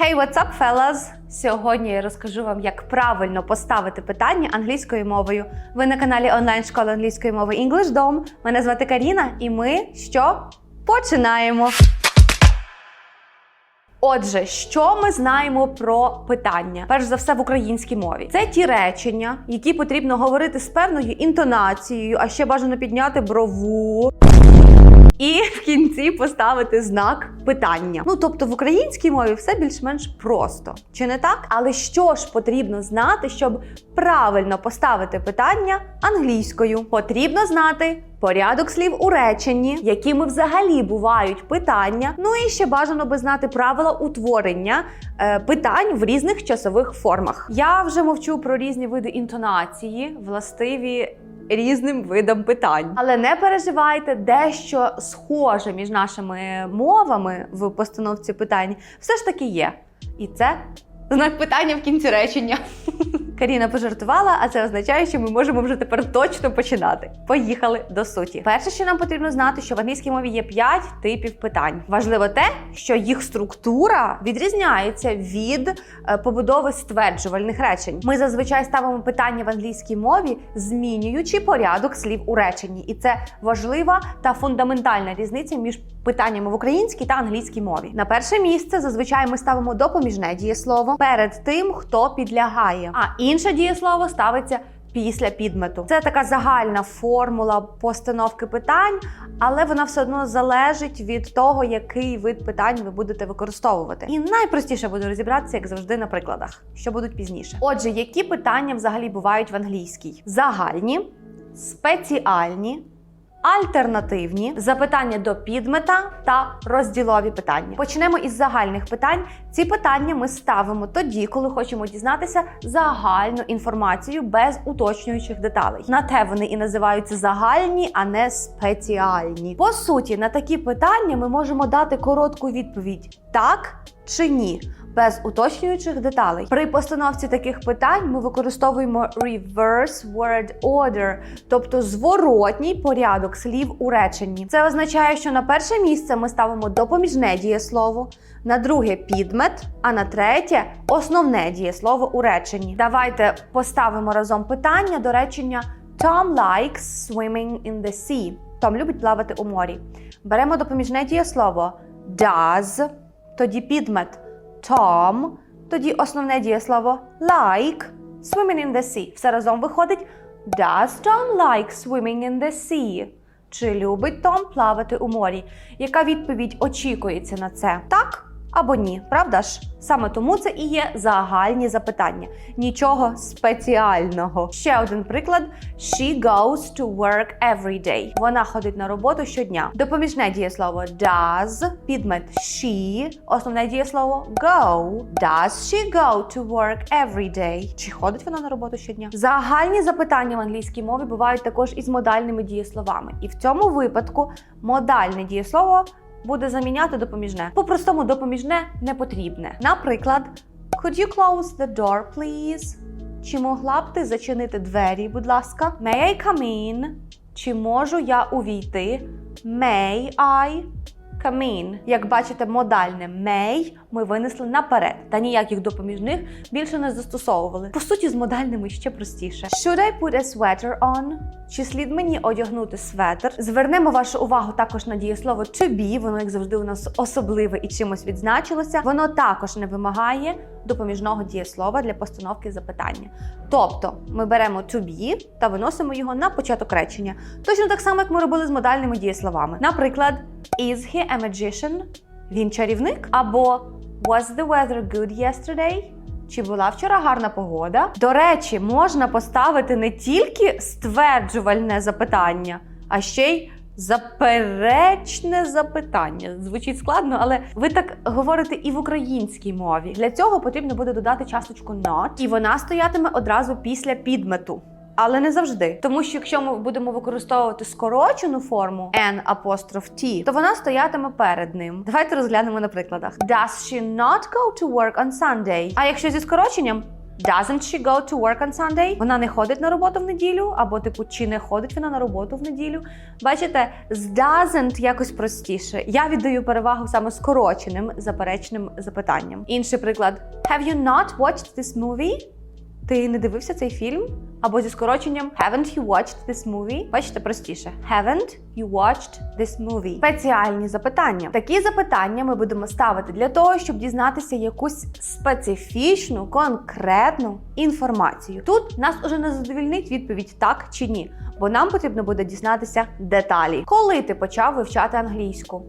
Hey, what's up, fellas? Сьогодні я розкажу вам, як правильно поставити питання англійською мовою. Ви на каналі онлайн школи англійської мови English Dom. Мене звати Каріна, і ми що? Починаємо. Отже, що ми знаємо про питання? Перш за все в українській мові. Це ті речення, які потрібно говорити з певною інтонацією, а ще бажано підняти брову. І в кінці поставити знак питання. Ну тобто в українській мові все більш-менш просто, чи не так? Але що ж потрібно знати, щоб правильно поставити питання англійською? Потрібно знати порядок слів у реченні, якими взагалі бувають питання. Ну і ще бажано би знати правила утворення е, питань в різних часових формах. Я вже мовчу про різні види інтонації, властиві різним видам питань. Але не переживайте, дещо схоже між нашими мовами в постановці питань все ж таки є. І це знак питання в кінці речення. Каріна пожартувала, а це означає, що ми можемо вже тепер точно починати. Поїхали до суті. Перше, що нам потрібно знати, що в англійській мові є 5 типів питань. Важливо те, що їх структура відрізняється від е, побудови стверджувальних речень. Ми зазвичай ставимо питання в англійській мові, змінюючи порядок слів у реченні, і це важлива та фундаментальна різниця між питаннями в українській та англійській мові. На перше місце зазвичай ми ставимо допоміжне дієслово перед тим, хто підлягає. А інше дієслово ставиться після підмету. Це така загальна формула постановки питань, але вона все одно залежить від того, який вид питань ви будете використовувати. І найпростіше буде розібратися, як завжди, на прикладах, що будуть пізніше. Отже, які питання взагалі бувають в англійській? Загальні, спеціальні. Альтернативні запитання до підмета та розділові питання. Почнемо із загальних питань. Ці питання ми ставимо тоді, коли хочемо дізнатися загальну інформацію без уточнюючих деталей. На те вони і називаються загальні, а не спеціальні. По суті, на такі питання ми можемо дати коротку відповідь так чи ні. Без уточнюючих деталей при постановці таких питань ми використовуємо reverse word order, тобто зворотній порядок слів у реченні. Це означає, що на перше місце ми ставимо допоміжне дієслово, на друге підмет, а на третє основне дієслово у реченні. Давайте поставимо разом питання до речення Tom likes swimming in the sea. Том любить плавати у морі. Беремо допоміжне дієслово does, тоді підмет. Tom, тоді основне дієслово like, swimming in the sea. Все разом виходить Does Tom like swimming in the sea? Чи любить Том плавати у морі? Яка відповідь очікується на це? Так або ні, правда ж? Саме тому це і є загальні запитання. Нічого спеціального. Ще один приклад: She goes to work every day. Вона ходить на роботу щодня. Допоміжне дієслово does, підмет she, основне дієслово go. Does she go to work every day? Чи ходить вона на роботу щодня? Загальні запитання в англійській мові бувають також із модальними дієсловами. І в цьому випадку модальне дієслово буде заміняти допоміжне. По-простому допоміжне не потрібне. Наприклад, Could you close the door, please? Чи могла б ти зачинити двері, будь ласка? May I come in? Чи можу я увійти? May I in? Як бачите, модальне may ми винесли наперед, та ніяких допоміжних більше не застосовували. По суті, з модальними ще простіше. Should I put a sweater on? Чи слід мені одягнути светр? Звернемо вашу увагу також на дієслово to be, воно, як завжди, у нас особливе і чимось відзначилося. Воно також не вимагає допоміжного дієслова для постановки запитання. Тобто ми беремо to be та виносимо його на початок речення. Точно так само, як ми робили з модальними дієсловами. Наприклад, is he a magician? Він чарівник? Або was the weather good yesterday? Чи була вчора гарна погода? До речі, можна поставити не тільки стверджувальне запитання, а ще й заперечне запитання. Звучить складно, але ви так говорите і в українській мові. Для цього потрібно буде додати часточку not, і вона стоятиме одразу після підмету. Але не завжди, тому що якщо ми будемо використовувати скорочену форму N апостроф T, то вона стоятиме перед ним. Давайте розглянемо на прикладах. Does she not go to work on Sunday? А якщо зі скороченням Doesn't she go to work on Sunday? Вона не ходить на роботу в неділю, або типу, чи не ходить вона на роботу в неділю. Бачите, з doesn't якось простіше. Я віддаю перевагу саме скороченим заперечним запитанням. Інший приклад: Have you not watched this movie? Ти не дивився цей фільм? Або зі скороченням Haven't you watched this movie? Бачите, простіше. Haven't you watched this movie? Спеціальні запитання. Такі запитання ми будемо ставити для того, щоб дізнатися якусь специфічну, конкретну інформацію. Тут нас уже не задовільнить відповідь так чи ні, бо нам потрібно буде дізнатися деталі. Коли ти почав вивчати англійську?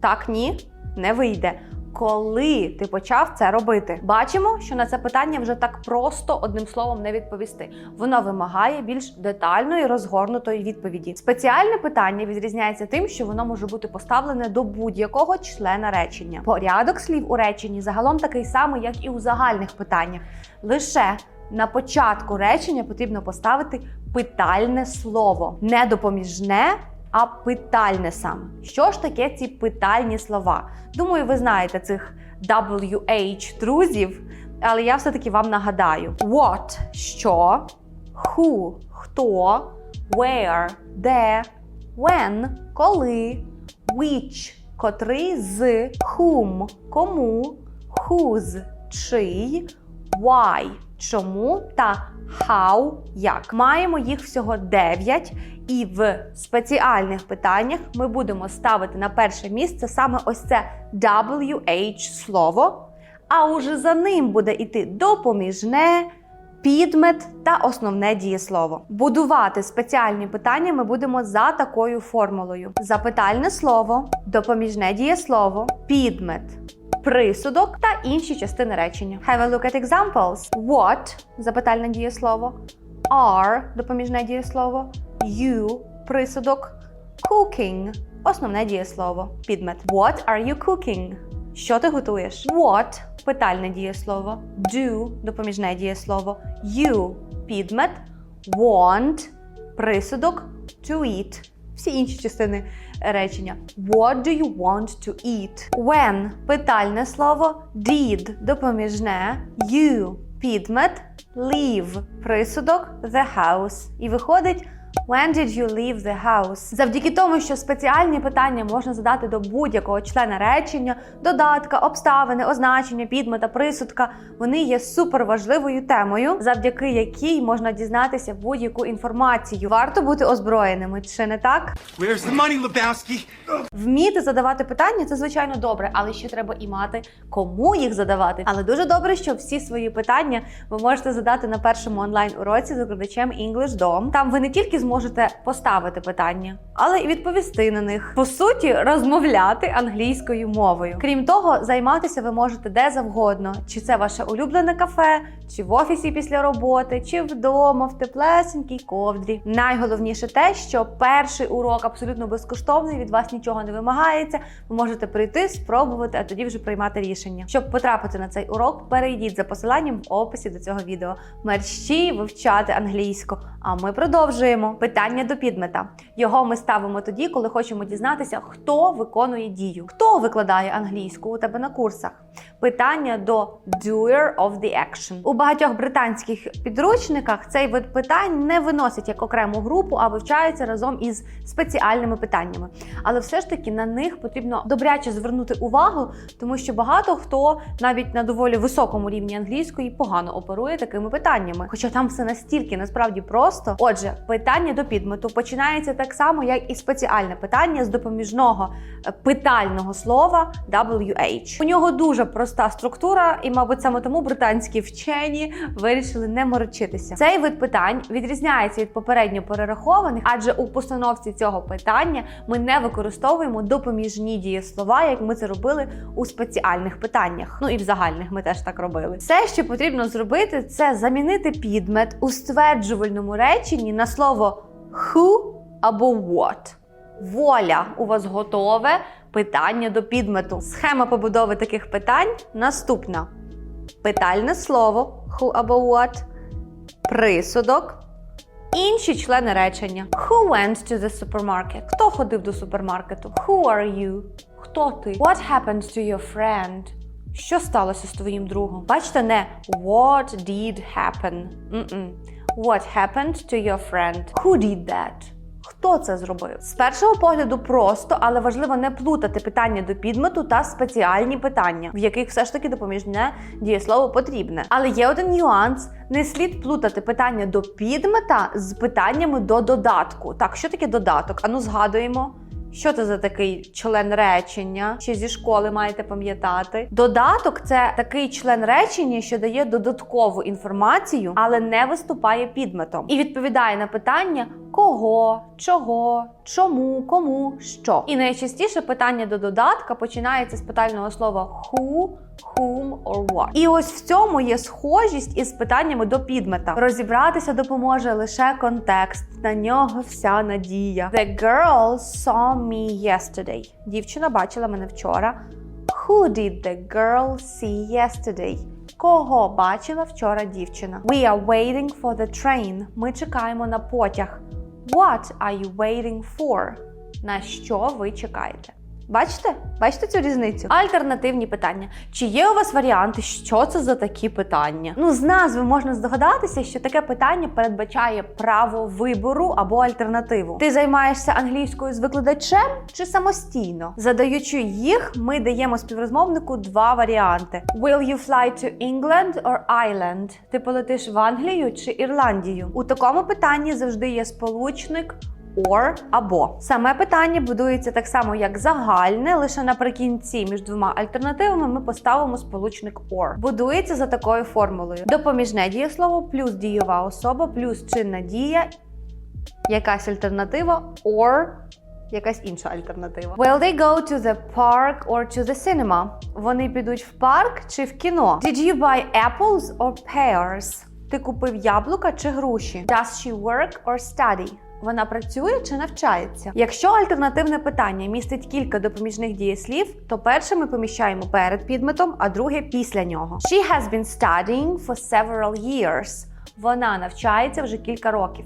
Так, ні, не вийде. Коли ти почав це робити, бачимо, що на це питання вже так просто одним словом не відповісти. Воно вимагає більш детальної розгорнутої відповіді. Спеціальне питання відрізняється тим, що воно може бути поставлене до будь-якого члена речення. Порядок слів у реченні загалом такий самий, як і у загальних питаннях. Лише на початку речення потрібно поставити питальне слово, не допоміжне, а питальне саме. Що ж таке ці питальні слова? Думаю, ви знаєте цих WH друзів, але я все-таки вам нагадаю: what – що, who – хто, where – де, when – коли, which – котрий з, whom – кому, whose – чий, why – чому та how – як. Маємо їх всього 9, і в спеціальних питаннях ми будемо ставити на перше місце саме ось це WH слово, а уже за ним буде йти допоміжне, підмет та основне дієслово. Будувати спеціальні питання ми будемо за такою формулою: запитальне слово, допоміжне дієслово, підмет. Присудок та інші частини речення. Have a look at examples. What – запитальне дієслово, are – допоміжне дієслово, you – присудок, cooking – основне дієслово, підмет. What are you cooking? Що ти готуєш? What – питальне дієслово, do – допоміжне дієслово, you – підмет, want – присудок, to eat – всі інші частини речення. What do you want to eat? When – питальне слово, did – допоміжне, you – підмет, leave – присудок, the house. І виходить When did you leave the house? Завдяки тому, що спеціальні питання можна задати до будь-якого члена речення, додатка, обставини, означення, підмета, присудка, вони є суперважливою темою, завдяки якій можна дізнатися будь-яку інформацію. Варто бути озброєними, чи не так? Where's the money, Lebowski? Вміти задавати питання це звичайно добре, але ще треба і мати кому їх задавати. Але дуже добре, що всі свої питання ви можете задати на першому онлайн уроці з викладачем EnglishDom. Там ви не тільки зможете поставити питання, але і відповісти на них. По суті, розмовляти англійською мовою. Крім того, займатися ви можете де завгодно, чи це ваше улюблене кафе, чи в офісі після роботи, чи вдома в теплесенькій ковдрі. Найголовніше те, що перший урок абсолютно безкоштовний, від вас нічого не вимагається. Ви можете прийти, спробувати, а тоді вже приймати рішення. Щоб потрапити на цей урок, перейдіть за посиланням в описі до цього відео. Мерщій вивчати англійську. А ми продовжуємо питання до підмета. Його ми ставимо тоді, коли хочемо дізнатися, хто виконує дію, хто викладає англійську у тебе на курсах. Питання до doer of the action. У багатьох британських підручниках цей вид питань не виносять як окрему групу, а вивчаються разом із спеціальними питаннями. Але все ж таки на них потрібно добряче звернути увагу, тому що багато хто навіть на доволі високому рівні англійської погано оперує такими питаннями. Хоча там все настільки насправді просто. Отже, питання до підмету починається так само, як і спеціальне питання з допоміжного е, питального слова WH. У нього дуже проста структура, і, мабуть, саме тому британські вчені вирішили не морочитися. Цей вид питань відрізняється від попередньо перерахованих, адже у постановці цього питання ми не використовуємо допоміжні дієслова, як ми це робили у спеціальних питаннях. Ну і в загальних ми теж так робили. Все, що потрібно зробити, це замінити підмет у стверджувальному реченні на слово who або what. Воля у вас готове питання до підмету. Схема побудови таких питань наступна: питальне слово who або what, присудок, інші члени речення. Who went to the supermarket? Хто ходив до супермаркету? Who are you? Хто ти? What happened to your friend? Що сталося з твоїм другом? Бачите, не what did happen. Mm-mm. What happened to your friend? Who did that? Хто це зробив? З першого погляду просто, але важливо не плутати питання до підмету та спеціальні питання, в яких все ж таки допоміжне дієслово потрібне. Але є один нюанс: не слід плутати питання до підмета з питаннями до додатку. Так, що таке додаток? Ану, згадуємо. Що це за такий член речення? Ще зі школи маєте пам'ятати. Додаток це такий член речення, що дає додаткову інформацію, але не виступає підметом. І відповідає на питання кого, чого, чому, кому, що. І найчастіше питання до додатка починається з питального слова who, whom or what. І ось в цьому є схожість із питаннями до підмета. Розібратися допоможе лише контекст. На нього вся надія. The girl saw me yesterday. Дівчина бачила мене вчора. Who did the girl see yesterday? Кого бачила вчора дівчина? We are waiting for the train. Ми чекаємо на потяг. What are you waiting for? На що ви чекаєте? Бачите? Бачите цю різницю? Альтернативні питання. Чи є у вас варіанти, що це за такі питання? Ну, з назви можна здогадатися, що таке питання передбачає право вибору або альтернативу. Ти займаєшся англійською з викладачем чи самостійно? Задаючи їх, ми даємо співрозмовнику два варіанти: Will you fly to England or Ireland? Ти полетиш в Англію чи Ірландію? У такому питанні завжди є сполучник or або саме питання будується так само, як загальне, лише наприкінці між двома альтернативами ми поставимо сполучник or. Будується за такою формулою: допоміжне дієслово плюс дієва особа, плюс чинна дія, якась альтернатива, or якась інша альтернатива. Will they go to the park or to the cinema? Вони підуть в парк чи в кіно? Did you buy apples or pears? Ти купив яблука чи груші? Does she work or study? Вона працює чи навчається? Якщо альтернативне питання містить кілька допоміжних дієслів, то перше ми поміщаємо перед підметом, а друге після нього. She has been studying for several years. Вона навчається вже кілька років.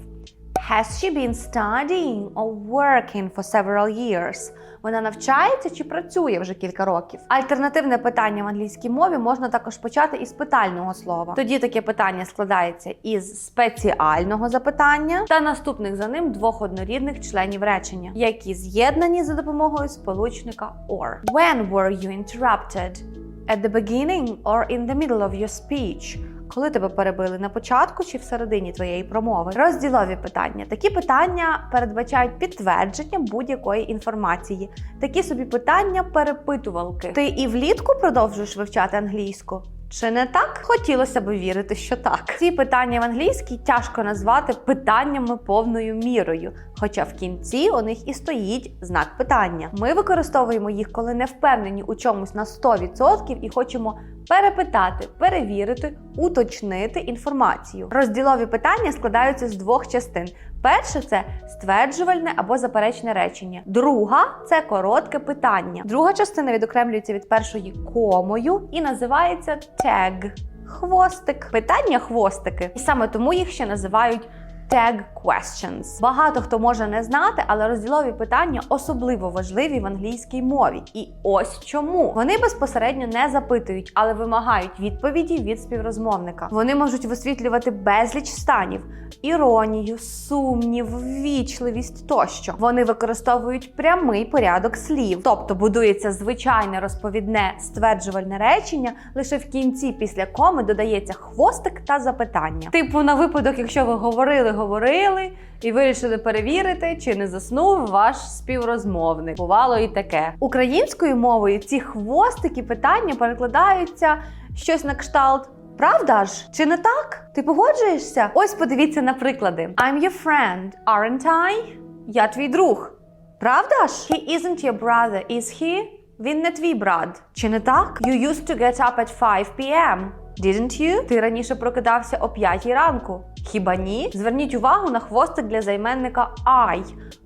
Has she been studying or working for several years? Вона навчається чи працює вже кілька років? Альтернативне питання в англійській мові можна також почати із питального слова. Тоді таке питання складається із спеціального запитання та наступних за ним двох однорідних членів речення, які з'єднані за допомогою сполучника or. When were you interrupted? At the beginning or in the middle of your speech? Коли тебе перебили на початку чи всередині твоєї промови? Розділові питання. Такі питання передбачають підтвердження будь-якої інформації. Такі собі питання перепитувалки. Ти і влітку продовжуєш вивчати англійську? Чи не так? Хотілося б вірити, що так. Ці питання в англійській тяжко назвати питаннями повною мірою, хоча в кінці у них і стоїть знак питання. Ми використовуємо їх, коли не впевнені у чомусь на 100% і хочемо перепитати, перевірити, уточнити інформацію. Розділові питання складаються з двох частин. Перше це стверджувальне або заперечне речення. Друга це коротке питання. Друга частина відокремлюється від першої комою і називається тег. Хвостик. Питання хвостики. І саме тому їх ще називають Tag questions. Багато хто може не знати, але розділові питання особливо важливі в англійській мові. І ось чому вони безпосередньо не запитують, але вимагають відповіді від співрозмовника. Вони можуть висвітлювати безліч станів: іронію, сумнів, ввічливість тощо. Вони використовують прямий порядок слів, тобто будується звичайне розповідне стверджувальне речення. Лише в кінці після коми додається хвостик та запитання. Типу, на випадок, якщо ви говорили, говорили і вирішили перевірити, чи не заснув ваш співрозмовник. Бувало і таке. Українською мовою ці хвостики питання перекладаються щось на кшталт. Правда ж? Чи не так? Ти погоджуєшся? Ось подивіться на приклади. I'm your friend, aren't I? Я твій друг. Правда ж? He isn't your brother, is he? Він не твій брат. Чи не так? You used to get up at 5 p.m. Didn't you? Ти раніше прокидався о 5 ранку. Хіба ні? Зверніть увагу на хвостик для займенника I,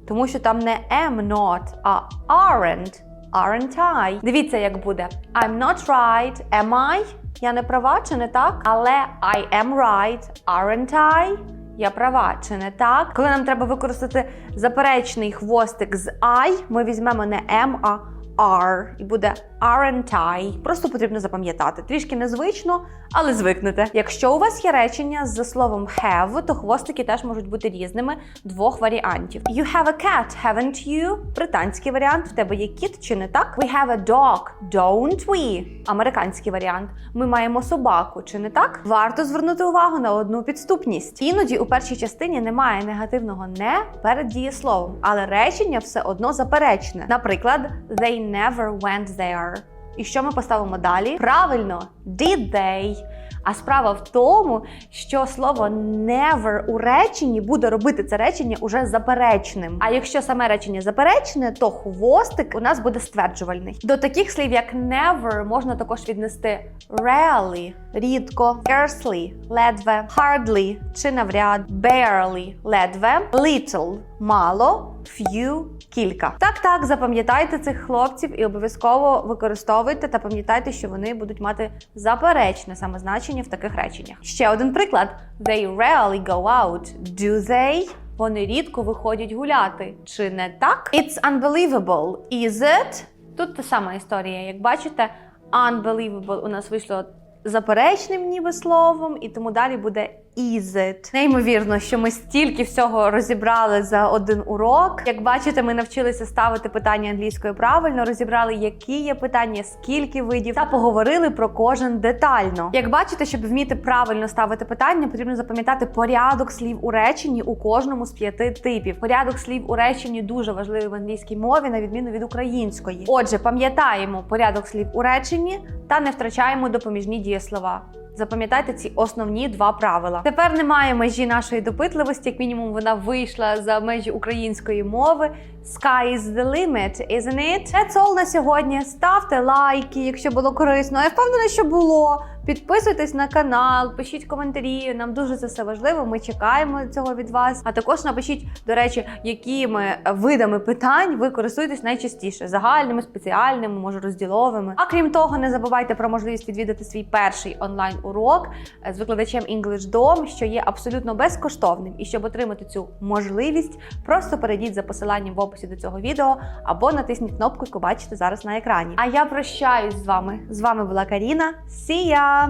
тому що там не am not, а aren't. Aren't I? Дивіться, як буде. I'm not right. Am I? Я не права, чи не так? Але I am right. Aren't I? Я права, чи не так? Коли нам треба використати заперечний хвостик з I, ми візьмемо не am, а are і буде aren't I. Просто потрібно запам'ятати. Трішки незвично, але звикнете. Якщо у вас є речення з словом have, то хвостики теж можуть бути різними двох варіантів. You have a cat, haven't you? Британський варіант. В тебе є кіт чи не так? We have a dog, don't we? Американський варіант. Ми маємо собаку, чи не так? Варто звернути увагу на одну підступність. Іноді у першій частині немає негативного не перед дієсловом, але речення все одно заперечне. Наприклад, they never went there. І що ми поставимо далі? Правильно, did they? А справа в тому, що слово never у реченні буде робити це речення уже заперечним. А якщо саме речення заперечне, то хвостик у нас буде стверджувальний. До таких слів, як never, можна також віднести rarely – рідко, scarcely – ледве, hardly чи навряд, barely – ледве, little – мало, few – кілька. Так, так, запам'ятайте цих хлопців і обов'язково використовуйте та пам'ятайте, що вони будуть мати заперечне саме значення в таких реченнях. Ще один приклад: They rarely go out. Do they? Вони рідко виходять гуляти. Чи не так? It's unbelievable. Is it? Тут та сама історія. Як бачите, unbelievable у нас вийшло заперечним ніби словом, і тому далі буде is it. Неймовірно, що ми стільки всього розібрали за один урок. Як бачите, ми навчилися ставити питання англійською правильно, розібрали, які є питання, скільки видів, та поговорили про кожен детально. Як бачите, щоб вміти правильно ставити питання, потрібно запам'ятати порядок слів у реченні у кожному з п'яти типів. Порядок слів у реченні дуже важливий в англійській мові, на відміну від української. Отже, пам'ятаємо порядок слів у реченні та не втрачаємо допоміжні дієслова. Запам'ятайте ці основні два правила. Тепер немає межі нашої допитливості, як мінімум, вона вийшла за межі української мови. Sky is the limit, isn't it? That's all на сьогодні. Ставте лайки, якщо було корисно. Я впевнена, що було. Підписуйтесь на канал, пишіть коментарі. Нам дуже це все важливо. Ми чекаємо цього від вас. А також напишіть, до речі, якими видами питань ви користуєтесь найчастіше: загальними, спеціальними, може розділовими. А крім того, не забувайте про можливість відвідати свій перший онлайн урок з викладачем English Dom, що є абсолютно безкоштовним. І щоб отримати цю можливість, просто перейдіть за посиланням в описі до цього відео або натисніть кнопку, яку бачите зараз на екрані. А я прощаюсь з вами. З вами була Каріна. Ya!